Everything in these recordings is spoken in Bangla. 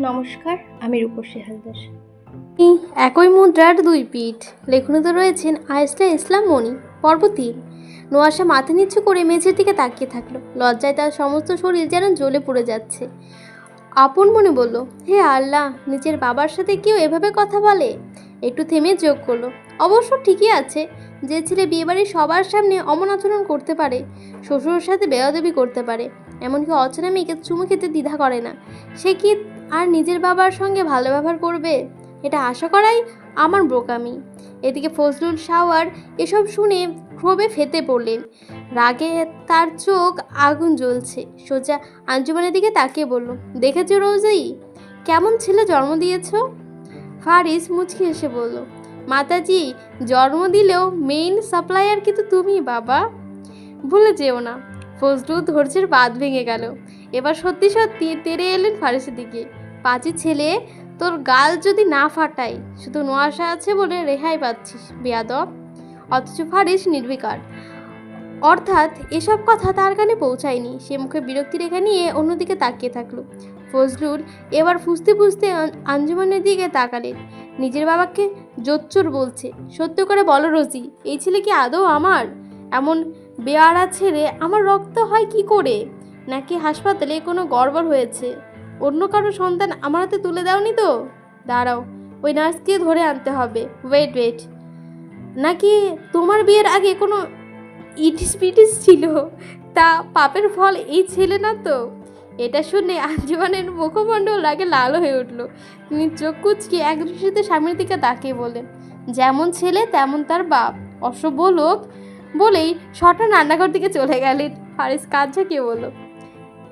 নমস্কার, আমি রূপসী হালদার। একই মুদ্রার দুই পিঠ, লেখনীতে রয়েছেন আয়েসলা ইসলাম মণি পর্ব তিন নোয়াশা মাথা নিচু করে মেঝের দিকে তাকিয়ে থাকল। লজ্জায় তার সমস্ত শরীর যেন জ্বলে পড়ে যাচ্ছে। আপন মনে বলল, হে আল্লাহ, নিজের বাবার সাথে কেউ এভাবে কথা বলে? একটু থেমে যোগ করল। অবশ্য ঠিকই আছে, যে ছেলে বিয়েবাড়ির সবার সামনে অমন আচরণ করতে পারে, শ্বশুরের সাথে বেয়াদবি করতে পারে। এমনকি অচেনা মেয়েকে চুমু খেতে দ্বিধা করে না। সে কি আর নিজের বাবার সঙ্গে ভালো ব্যবহার করবে? এটা আশা করাই আমার বোকামি। এদিকে ফজলুল শাওয়ার এসব শুনে ক্ষোভে ফেতে পড়লেন। রাগে তার চোখ আগুন জ্বলছে। সোজা আঞ্জুমানের দিকে তাকিয়ে বলল, দেখেছ রোজি কেমন ছেলে জন্ম দিয়েছ? ফারিস মুচকি এসে বলল, মাতাজি, জন্ম দিলেও মেইন সাপ্লায়ার কিন্তু তুমি বাবা। ভুলে যেও না। ফজলু ধৈর্যের বাদ ভেঙে গেল। এবার সত্যি সত্যি তেরে এলেন ফারিসের দিকে। পাঁচি ছেলে, তোর গাল যদি না ফাটাই, শুধু নোয়াশা আছে বলে রেহাই পাচ্ছিস, বেয়াদব। অথচ ফারিস নির্বিকার। অর্থাৎ এসব কথা তার কানে পৌঁছায়নি। সে মুখে বিরক্তি রেখা নিয়ে অন্যদিকে তাকিয়ে থাকল। ফজলুর এবার ফুসতে ফুসতে আঞ্জুমানের দিকে তাকালেন নিজের বাবাকে জোচ্চোর বলছে, সত্য করে বলো রোজি, এই ছেলে কি আদৌ আমার? এমন বেয়ারা ছেড়ে আমার রক্ত হয় কি করে? নাকি হাসপাতালে কোনো গড়বড় হয়েছে? অন্য কারও সন্তান আমার হাতে তুলে দাওনি তো? দাঁড়াও, ওই নার্সকে ধরে আনতে হবে। Wait wait. নাকি তোমার বিয়ের আগে কোনো ইটিস পিটিস ছিল? তা পাপের ফল এই ছেলে না তো? এটা শুনে আঞ্জুমানের মুখমণ্ডল আগে লাল হয়ে উঠল। তিনি চোখ কুচকে এক দৃষ্টিতে স্বামীর দিকে তাকিয়ে বলেন যেমন ছেলে, তেমন তার বাপ। অসভ্য লোক বলেই শটা রান্নাঘর দিকে চলে গেলেন। ফারিস কাজ ঝাঁকিয়ে বলল,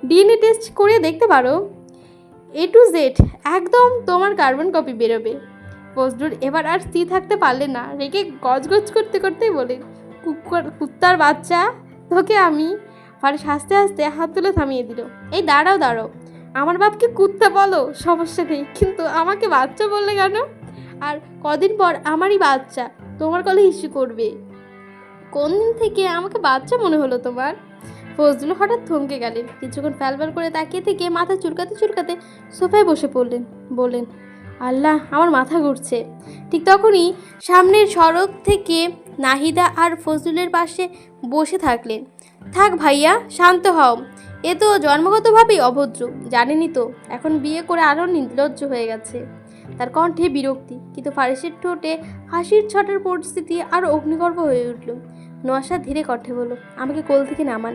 ডিএনএ টেস্ট করিয়ে দেখতে পারো। এ টু জেড একদম তোমার কার্বন কপি বেরোবে। ফজলুর এবার আর স্থির থাকতে পারলে না, রেগে গজগজ করতে করতেই বলে, কুকুর, কুত্তার বাচ্চা, তোকে আমি। ফারিস হাসতে হাসতে হাত তুলে থামিয়ে দিল, এই দাঁড়াও দাঁড়াও, আমার বাপকে কুত্তা বলো, সমস্যা নেই, কিন্তু আমাকে বাচ্চা বললে কেন? আর কদিন পর আমারই বাচ্চা, তোমার কলে ইস্যু করবে। কোন দিন থেকে আমাকে বাচ্চা মনে হলো তোমার? ফজলুল হঠাৎ থমকে গেলেন। কিছুক্ষণ ফ্যালফ্যাল করে তাকিয়ে থেকে মাথা চুলকাতে চুলকাতে সোফায় বসে পড়লেন, বললেন, আল্লাহ, আমার মাথা ঘুরছে। ঠিক তখনই সামনের সড়ক থেকে নাহিদা আর ফজলুলের পাশে বসে থাকলেন। থাক ভাইয়া, শান্ত হও। এ তো জন্মগতভাবেই অভদ্র, জানেনই তো, এখন বিয়ে করে আরও নির্লজ্জ হয়ে গেছে। তার কণ্ঠে বিরক্তি, কিন্তু ফারিসের ঠোঁটে হাসির ছটার পরিস্থিতি আরও অগ্নিগর্ভ হয়ে উঠল। নোয়াশা ধীরে কণ্ঠে বলল, আমাকে কোল থেকে নামান।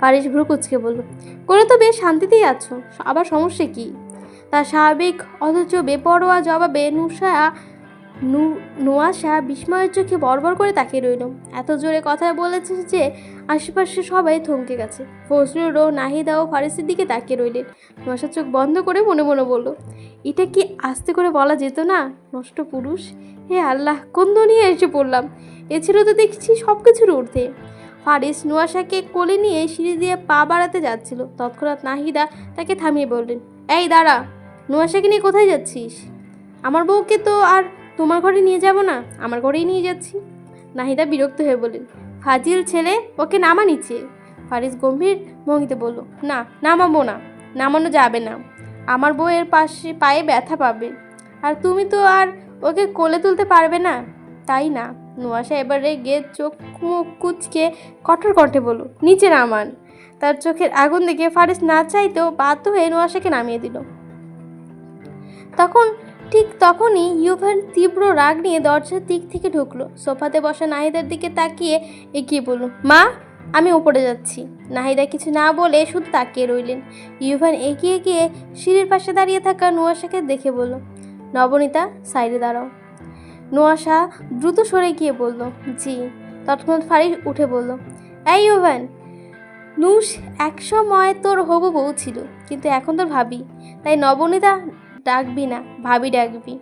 ফারিস ভ্রু কুচকে বলল, করে তো বেশ শান্তিতেই আছো, আবার সমস্যা কি? তার স্বাভাবিক, অথচ বেপরোয়া জবাবে নুসা নু- নোয়াশা বিস্ময়ের চোখে বড়বড় করে তাকিয়ে রইল। এত জোরে কথা বলেছে যে আশেপাশে সবাই থমকে গেছে। ফজলুর ও নাহিদা ও ফারিসের দিকে তাকিয়ে রইলেন। নোয়াশা চোখ বন্ধ করে মনে মনে বলল, এটা কি আস্তে করে বলা যেত না? নষ্ট পুরুষ? হে আল্লাহ, কোন দুনিয়া এসে পড়লাম? এছাড়াও তো দেখছি সব কিছুর ঊর্ধ্বে। ফারিস নোয়াশাকে কোলে নিয়ে সিঁড়ি দিয়ে পা বাড়াতে যাচ্ছিল। তৎক্ষণাৎ নাহিদা তাকে থামিয়ে বললেন, এই দাঁড়া নোয়াশাকে নিয়ে কোথায় যাচ্ছিস? আমার বউকে তো আর তোমার ঘরে নিয়ে যাব না? আমার ঘরেই নিয়ে যাচ্ছি। নাহিদা বিরক্ত হয়ে বললেন ফাজিল ছেলে, ওকে নামা নিচে। ফারিস গম্ভীর ভঙ্গিতে বলল, না, নামাবো না, নামানো যাবে না। আমার বউয়ের পাশে পায়ে ব্যথা পাবে। আর তুমি তো আর ওকে কোলে তুলতে পারবে না। তাই না? নোয়াশা এবারে গে চোখ মুখ কুচকে কঠোর কণ্ঠে বলল, নিচে নামান। তার চোখের আগুন দেখে ফারিস না চাইতেও বাধ্য হয়ে নোয়াশাকে নামিয়ে দিল। তখন ঠিক তখনই ইউভান তীব্র রাগ নিয়ে দরজার দিক থেকে ঢুকলো। সোফাতে বসা নাহিদার দিকে তাকিয়ে এগিয়ে বলল, মা, আমি ওপরে যাচ্ছি। নাহিদা কিছু না বলে শুধু তাকিয়ে রইলেন। ইউভান এগিয়ে গিয়ে সিঁড়ির পাশে দাঁড়িয়ে থাকা নোয়াশাকে দেখে বলল, নবনীতা, সাইডে দাঁড়াও। নোয়াশা দ্রুত সরে গিয়ে বলল, জি। তৎক্ষণাৎ ফারিস উঠে বলল, এই ইউভান নুস একসময় তোর হবু বউ ছিল, কিন্তু এখন তোর ভাবি। তাই নবনীতা ডাকবি না, ভাবি ডাকবি।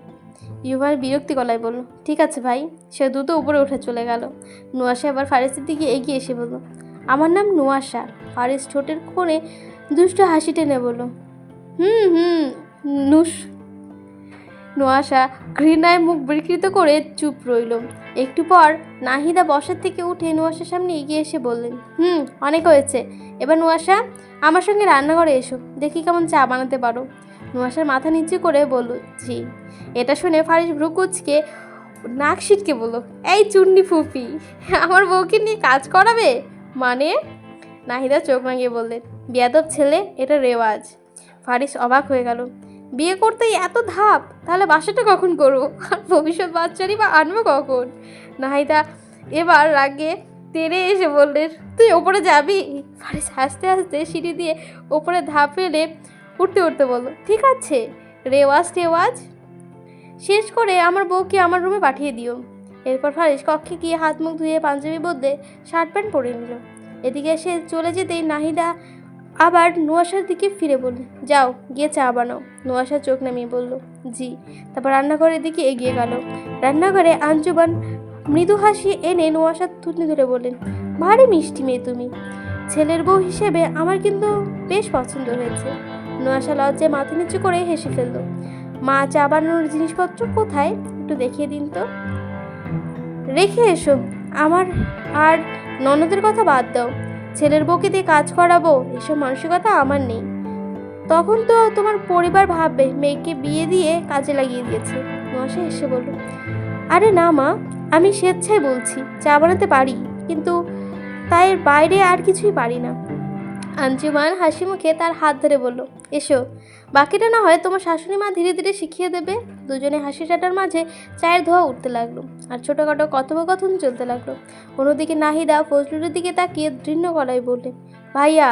ইউভার বিরক্তি গলায় বলল, ঠিক আছে ভাই। সে দ্রুত উপরে উঠে চলে গেল। নোয়াশা আবার ফারিসের দিকে এগিয়ে এসে বলল, আমার নাম নোয়াশা। ফারিস ঠোঁটের কোণে দুষ্ট হাসি টেনে বলল, হুম হুম, নুস। নোয়াশা ঘৃণায় মুখ বিকৃত করে চুপ রইল। একটু পর নাহিদা বসার থেকে উঠে নোয়াশার সামনে এগিয়ে এসে বললেন, হুম, অনেক হয়েছে। এবার নোয়াশা, আমার সঙ্গে রান্নাঘরে এসো। দেখি কেমন চা বানাতে পারো। নুয়াশার মাথা নিচু করে বলল, জি। এটা শুনে ফারিস ভ্রুকুচকে নাক সিটকে বলল, এই চুন্নি ফুপি, আমার বউকে নিয়ে কাজ করাবে? মানে? নাহিদা চোখ রাঙিয়ে বললেন বিয়াদব ছেলে, এটা রেওয়াজ। ফারিস অবাক হয়ে গেল, বিয়ে করতেই এত ধাপ, তাহলে বাসাটা কখন করব? আর ভবিষ্যৎ বাচ্চারই বা আনব কখন? নাহিদা এবার রাগে তেরে এসে বললেন তুই ওপরে যাবি? ফারিস হাসতে হাসতে সিঁড়ি দিয়ে ওপরে ধাপ ফেলে উঠতে উঠতে বলল, ঠিক আছে, রেওয়াজ টেওয়াজ। শেষ করে আমার বউকে আমার রুমে পাঠিয়ে দিও। এরপর ফারিস কক্ষে গিয়ে হাত মুখ ধুয়ে পাঞ্জাবি বদলে শার্ট প্যান্ট পরে নিল। এদিকে এসে চলে যেতেই নাহিদা আবার নোয়াশার দিকে ফিরে বলল, যাও, গিয়ে চা বানাও। নোয়াশা চোখ নামিয়ে বলল, জি। তারপর রান্নাঘরের দিকে এগিয়ে গেল। রান্নাঘরে আঞ্জুবান মৃদু হাসি এনে নোয়াশার থুতনি ধরে বললেন, ভারী মিষ্টি মেয়ে তুমি। ছেলের বউ হিসেবে আমার কিন্তু বেশ পছন্দ হয়েছে। নোয়াশা লজ্জায় মাথা নিচু করে হেসে ফেলল। মা চা বানানোর জিনিসপত্র কোথায়? একটু দেখিয়ে দিন তো। রেখে এসো। আমার আর ননদের কথা বাদ দাও। ছেলের বউকে দিয়ে কাজ করাবো, এসব মানসিকতা আমার নেই। তখন তো তোমার পরিবার ভাববে, মেয়েকে বিয়ে দিয়ে কাজে লাগিয়ে দিয়েছে। নোয়াশা এসে বলল, আরে না মা, আমি স্বেচ্ছায় বলছি, চা বানাতে পারি, কিন্তু তাই বাইরে আর কিছুই পারি না। আঞ্জুমান হাসি মুখে তার হাত ধরে বলল, এসো। বাকিটা না হয় তোমার শাশুড়ি মা ধীরে ধীরে শিখিয়ে দেবে। দুজনে হাসি ঠাটার মাঝে চায়ের ধোয়া উঠতে লাগল আর ছোটোখাটো কথোপকথন চলতে লাগল। অন্যদিকে নাহিদা ফজলুরের দিকে তাকিয়ে দৃঢ় গলায় বললেন ভাইয়া,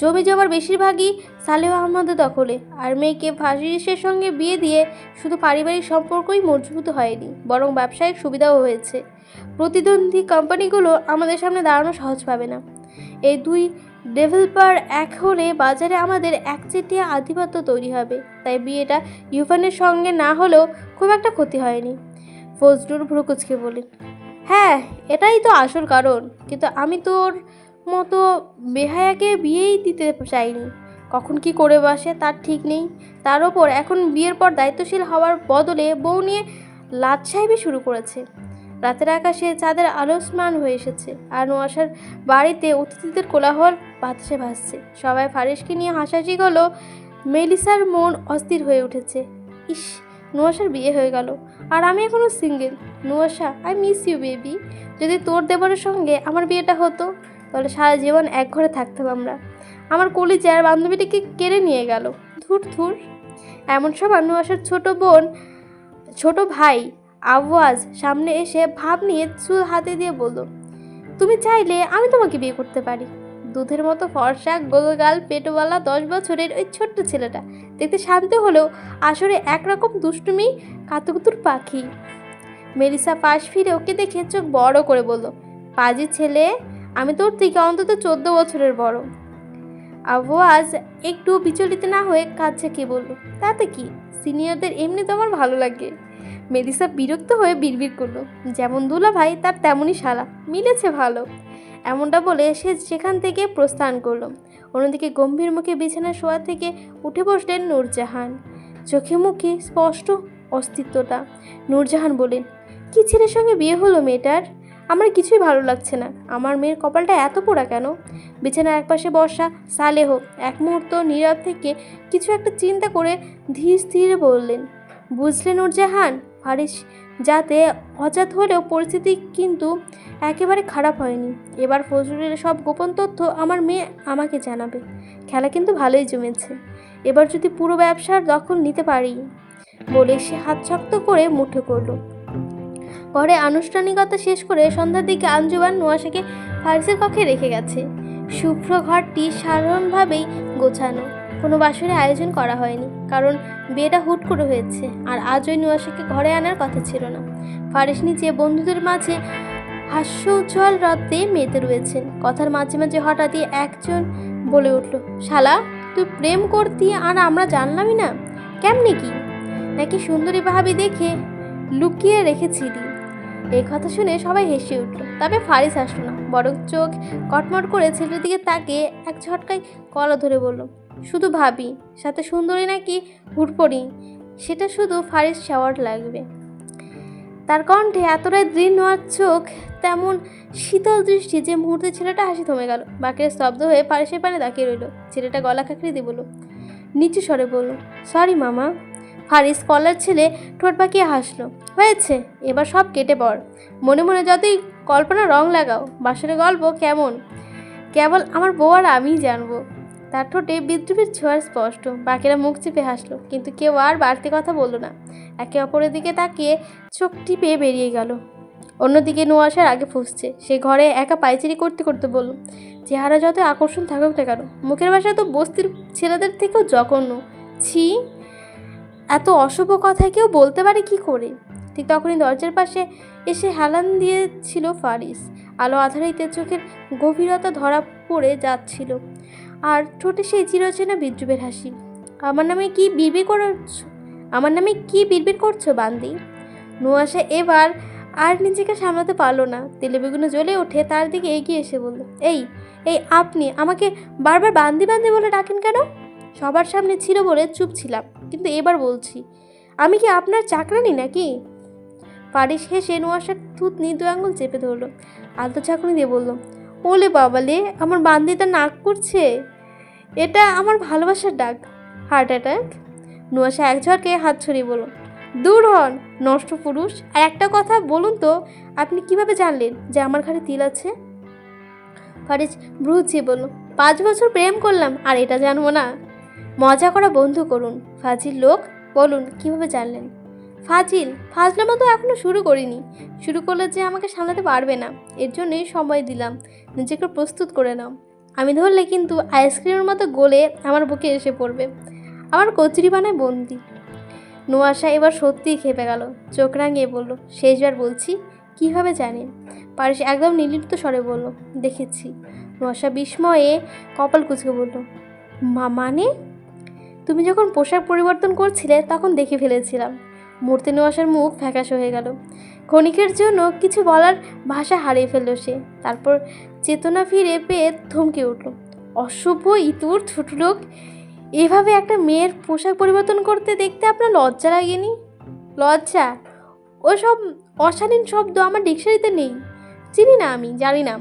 জমি জমার বেশিরভাগই সালেহ আহমদের দখলে আর মেয়েকে ফাঁসিসের সঙ্গে বিয়ে দিয়ে শুধু পারিবারিক সম্পর্কই মজবুত হয়নি, বরং ব্যবসায়িক সুবিধাও হয়েছে। প্রতিদ্বন্দ্বী কোম্পানিগুলো আমাদের সামনে দাঁড়ানো সহজ পাবে না। এই দুই ডেভেলপার এক হলে বাজারে আমাদের একচেটিয়া আধিপত্য তৈরি হবে। তাই বিয়েটা ইউফানের সঙ্গে না হলেও খুব একটা ক্ষতি হয়নি। ফজলুর ভ্রুকুচকে বলেন হ্যাঁ এটাই তো আসল কারণ। কিন্তু আমি তোর মতো বেহায়াকে বিয়েই দিতে চাইনি। কখন কি করে বসে তার ঠিক নেই। তার ওপর এখন বিয়ের পর দায়িত্বশীল হওয়ার বদলে বউ নিয়ে সাহেবই শুরু করেছে। রাতের আকাশে চাঁদের আলো হয়ে এসেছে আর নোয়াশার বাড়িতে অতিথিদের কোলাহল বাতাসে ভাসছে। সবাই ফারিসকে নিয়ে হাসাহাসি হলো মেলিসার মন অস্থির হয়ে উঠেছে। ইস নোয়াশার বিয়ে হয়ে গেল আর আমি এখনও সিঙ্গেল নোয়াশা আই মিস ইউ বেবি যদি তোর দেবরের সঙ্গে আমার বিয়েটা হতো, তাহলে সারা জীবন এক ঘরে থাকতাম আমরা। আমার কলিজার বান্ধবীটিকে কেড়ে নিয়ে গেল। ধুর ধুর। এমন সময় নোয়াশার ছোট বোন, ছোট ভাই আওয়াজ সামনে এসে ভাব নিয়ে চুল হাতে দিয়ে বলল, তুমি চাইলে আমি তোমাকে বিয়ে করতে পারি। দুধের মতো ফর্সা গোলগাল পেটওয়ালা দশ বছরের ওই ছোট্ট ছেলেটা দেখতে শান্ত হলেও আসলে একরকম দুষ্টুমি কাতুকুতুর পাখি। মেলিসা পাশ ফিরে ওকে দেখে চোখ বড় করে বলল, পাজি ছেলে, আমি তোর থেকে অন্তত চোদ্দ বছরের বড়। আওয়াজ একটু বিচলিত না হয়ে কাছে কি বলল, তাতে কি? সিনিয়রদের এমনি তো আমার ভালো লাগে। মেলিসা বিরক্ত হয়ে বিড়বিড় করল। যেমন দুলা ভাই তার তেমনই শালা। মিলেছে ভালো। এমনটা বলে সে সেখান থেকে প্রস্থান করল। অন্যদিকে গম্ভীর মুখে বিছানা শোয়া থেকে উঠে বসলেন নূরজাহান। চোখে মুখে স্পষ্ট অস্তিত্বটা। নূরজাহান বলেন কি ছেলের সঙ্গে বিয়ে হলো মেয়েটার? আমার কিছুই ভালো লাগছে না। আমার মেয়ের কপালটা এত পোড়া কেন? বিছানার একপাশে বসা সালেহ এক মুহূর্ত নীরব থেকে কিছু একটা চিন্তা করে ধীর স্থির বললেন বুঝলেন নূরজাহান ফারিস যাতে অজাত হলেও পরিস্থিতি কিন্তু একেবারে খারাপ হয়নি। এবার ফজলুরের সব গোপন তথ্য আমার মেয়ে আমাকে জানাবে। খেলা কিন্তু ভালোই জমেছে। এবার যদি পুরো ব্যবসার দখল নিতে পারি, বলে সে হাত শক্ত করে মুঠো করল। ঘরে আনুষ্ঠানিকতা শেষ করে সন্ধ্যার দিকে আঞ্জুবান নোয়াশাকে ফারিসের কক্ষে রেখে গেছে। শুভ্র ঘরটি সাধারণভাবেই গোছানো। কোনো বাসরে আয়োজন করা হয়নি, কারণ বিয়েটা হুট করে হয়েছে আর আজ ওই নোয়াশাকে ঘরে আনার কথা ছিল না। ফারিস নিচে বন্ধুদের মাঝে হাস্য উজ্জ্বল রাতে মেতে রয়েছেন, কথার মাঝে মাঝে হঠাৎই একজন বলে উঠল, শালা, তুই প্রেম করতি আর আমরা জানলামই না? কেমনি কি? নাকি সুন্দরী ভাবি দেখে লুকিয়ে রেখেছিলি? এই কথা শুনে সবাই হেসে উঠল, তবে ফারিস আসলো না, বরং চোখ কটমট করে ছেলের দিকে তাকিয়ে এক ঝটকায় কলা ধরে বলল শুধু ভাবি, সাথে সুন্দরী নাকি হুটপড়ি সেটা শুধু ফারিস শাওয়ার লাগবে। তার কণ্ঠে এতটাই দৃঢ় আর চোখ, তেমন শীতল দৃষ্টি যে মুহূর্তে ছেলেটা হাসি থমে গেল। বাকিরা স্তব্ধ হয়ে ফারিসের পানে তাকিয়ে রইল। ছেলেটা গলা খাঁকড়ি দিয়ে বলল, নিচু স্বরে বলল সরি মামা। ফারিস কলার ছেলে ঠোঁট পাকিয়ে হাসলো, হয়েছে, এবার সব কেটে পড়। মনে মনে যতই কল্পনা রং লাগাও, বাসরের গল্প কেমন? কেবল আমার বউ আর আমিই জানব। তার ঠোঁটে বিদ্রুপের ছোঁয়ার স্পষ্ট। বাকিরা মুখ চেপে হাসলো, কিন্তু কেউ আর বাড়তি কথা বলল না। একে অপরের দিকে তাকিয়ে চোখ টিপে বেরিয়ে গেল। অন্যদিকে নোয়াশার আগে ফুসছে। সে ঘরে একা পাইচারি করতে করতে বলল, চেহারা যত আকর্ষণ থাকুক না কেন, মুখের ভাষা তো বস্তির ছেলেদের থেকেও জঘন্য। ছি, এত অশুভ কথা কেউ বলতে পারে কি করে? ঠিক তখনই দরজার পাশে এসে হেলান দিয়েছিল ফারিস। আলো আধারিতে চোখের গভীরতা ধরা পড়ে যাচ্ছিল। আর ঠোঁটে সেই চিরচেনা বিদ্রুপের হাসি। আমার নামে কি বিড়বিড় করছ আমার নামে কি বিড়বিড় করছ বান্দি? নোয়াশা এবার আর নিজেকে সামলাতে পারল না। তেলে বেগুনে জ্বলে ওঠে তার দিকে এগিয়ে এসে বলল, এই এই আপনি আমাকে বারবার বান্দি বান্দি বলে ডাকেন কেন? সবার সামনে ছিল বলে চুপ ছিলাম, কিন্তু এবার বলছি, আমি কি আপনার চাকরানি নাকি? পারিস হেসে নোয়াশার থুতনি দু আঙুল চেপে ধরলো, আলতো চাকনি দিয়ে বলল ওলে বাবালে, আমার বান্দিটা নাক করছে। এটা আমার ভালোবাসার ডাক। হার্ট অ্যাটাক নোয়াশা এক ঝড়কে হাত ছড়িয়ে বলল, দূর হন, নষ্ট পুরুষ। আর একটা কথা বলুন তো, আপনি কীভাবে জানলেন যে আমার ঘাড়ে তিল আছে? ফারিজ ব্রুচিয়ে বলল, পাঁচ বছর প্রেম করলাম, আর এটা জানব না। মজা করা বন্ধ করুন। ফাজির লোক, বলুন, কীভাবে জানলেন? ফাজিল, ফাজলামো তো এখনও শুরু করিনি। শুরু করলে যে আমাকে সামলাতে পারবে না, এর জন্যই সময় দিলাম। নিজেকে প্রস্তুত করে নাও। আমি ধরলে কিন্তু আইসক্রিমের মতো গলে আমার বুকে এসে পড়বে। আমার কচুরি বানায় বন্দি। নোয়াশা এবার সত্যিই খেপে গেল। চোখ রাঙিয়ে বলল, শেষবার বলছি, কীভাবে জানেন পারিস একদম নির্লিপ্ত স্বরে বলল, দেখেছি। নোয়াশা বিস্ময়ে কপাল কুচকে বলল, মা মানে? তুমি যখন পোশাক পরিবর্তন করছিলে, তখন দেখে ফেলেছিলাম। মূর্তি নোয়াশার মুখ ফ্যাকাশ হয়ে গেল। ক্ষণিকের জন্য কিছু বলার ভাষা হারিয়ে ফেলল সে। তারপর চেতনা ফিরে পেয়ে থমকে উঠল। অশুভ ইতুর ছোট লোক, এভাবে একটা মেয়ের পোশাক পরিবর্তন করতে দেখতে আপনার লজ্জা লাগেনি? লজ্জা? ওসব অশালীন শব্দ আমার ডিকশনারিতে নেই। চিনি না আমি, জানি না।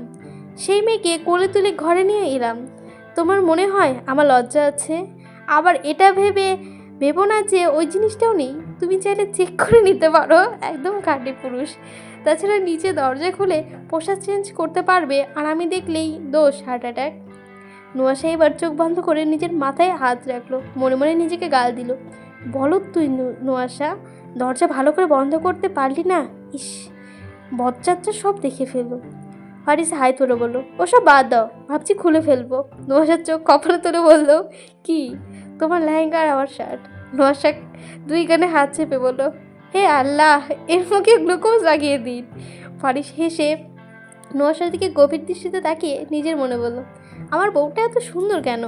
সেই মেয়েকে কোলে তুলে ঘরে নিয়ে এলাম। তোমার মনে হয় আমার লজ্জা আছে? আবার এটা ভেবে ভেবো না যে ওই জিনিসটাও নেই। তুমি চাইলে চেক করে নিতে পারো। একদম কাটে পুরুষ। তাছাড়া নিচে দরজা খুলে পোশাক চেঞ্জ করতে পারবে আর আমি দেখলেই দোষ হার্ট অ্যাটাক নোয়াশা এবার চোখ বন্ধ করে নিজের মাথায় হাত রাখল, মনে মনে নিজেকে গাল দিল। বলো তুই নোয়াশা দরজা ভালো করে বন্ধ করতে পারলি না? ইস বচ্চাচ্চা সব দেখে ফেলব হারিস হাই তুলে বলল, ওসব বাদ দাও, ভাবছি খুলে ফেলব। নোয়াশার চোখ কপালে তুলে বলল, কি? তোমার লেহেঙ্গা আর আমার শার্ট নোয়াশা দুই কানে হাত চেপে বলল, হে আল্লাহ, এর মুখে গ্লুকোজ লাগিয়ে দিন। ফারিস হেসে নোয়াশার দিকে গভীর দৃষ্টিতে তাকিয়ে নিজের মনে বলল, আমার বউটা এত সুন্দর কেন?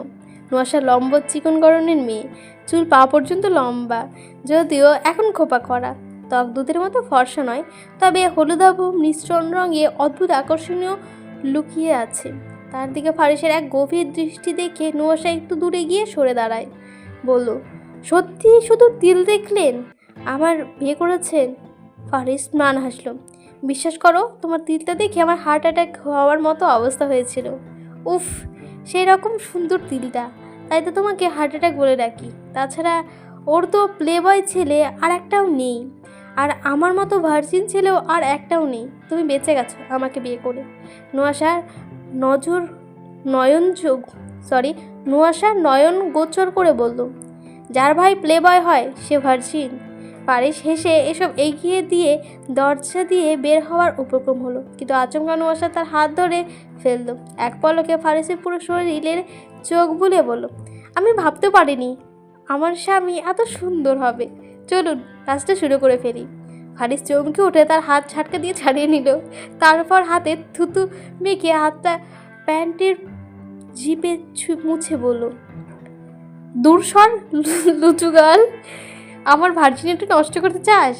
নোয়াশা লম্ব চিকন গরনের মেয়ে, চুল পা পর্যন্ত লম্বা, যদিও এখন খোপা করা। ত্বক দুধের মতো ফর্সা নয়, তবে হলুদাভ, মিশ্রণ রঙে অদ্ভুত আকর্ষণীয় লুকিয়ে আছে। তার দিকে ফারিসের এক গভীর দৃষ্টি দেখে নোয়াশা একটু দূরে গিয়ে সরে দাঁড়ায়। বলল, সত্যি শুধু তিল দেখলেন? আমার বিয়ে করেছেন? ফারিস ম্লান হাসলো, বিশ্বাস করো, তোমার তিলটা দেখে আমার হার্ট অ্যাটাক হওয়ার মতো অবস্থা হয়েছিল। উফ সেই রকম সুন্দর তিলটা। তাই তো তোমাকে হার্ট অ্যাটাক বলে ডাকি। তাছাড়া ওর তো প্লে বয় ছেলে আর একটাও নেই। আর আমার মতো ভার্জিন ছেলেও আর একটাও নেই। তুমি বেঁচে গেছো আমাকে বিয়ে করে। নোয়াশার নজর নয়ন সরি নোয়াশার নয়ন গোচর করে বলল, যার ভাই প্লে বয় হয়, সে ভার্জিন পারিস হেসে এসব এগিয়ে দিয়ে দরজা দিয়ে বের হওয়ার উপক্রম হলো, কিন্তু আচমকা নুয়াশা তার হাত ধরে ফেলল। এক পলকে ফারিসের পুরো শরীরের চোখ বুলে বলল, আমি ভাবতে পারিনি, আমার স্বামী এত সুন্দর হবে। চলুন, কাজটা শুরু করে ফেলি। ফারিস চমকে উঠে তার হাত ছাটকা দিয়ে ছাড়িয়ে নিল। তারপর হাতে থুতু মেখে হাতটা প্যান্টের জিপে মুছে বলল দূরসর লুচু গাল, আমার ভার্জিনিটি নষ্ট করতে চাস?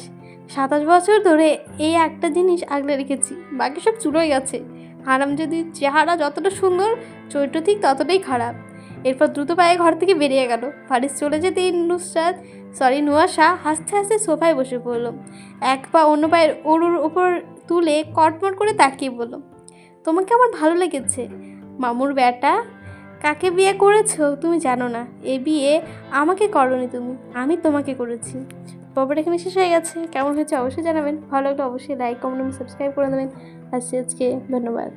সাতাশ বছর ধরে এই একটা জিনিস আগলে রেখেছি, বাকি সব চুলোই গেছে। হারাম যদি চেহারা যতটা সুন্দর, চরিত্র ঠিক ততটাই খারাপ। এরপর দ্রুত পায়ে ঘর থেকে বেরিয়ে গেল। ফারিস চলে যেতেই নুসরাত সরি নুয়াশা হাসতে হাসতে সোফায় বসে পড়ল। এক পা অন্য পায়ের অরুর ওপর তুলে কটমট করে তাকিয়ে বলল, তোমাকে আমার ভালো লেগেছে। মামুর ব্যাটা, কাকে বিয়ে করেছ তুমি জানো না। এ বিয়ে আমাকে করনি তুমি, আমি তোমাকে করেছি। পর্বটা এখানে শেষ হয়ে গেছে। কেমন হয়েছে অবশ্যই জানাবেন। ভালো লাগলে অবশ্যই লাইক কমেন্ট এবং সাবস্ক্রাইব করে দেবেন। আজকে ধন্যবাদ।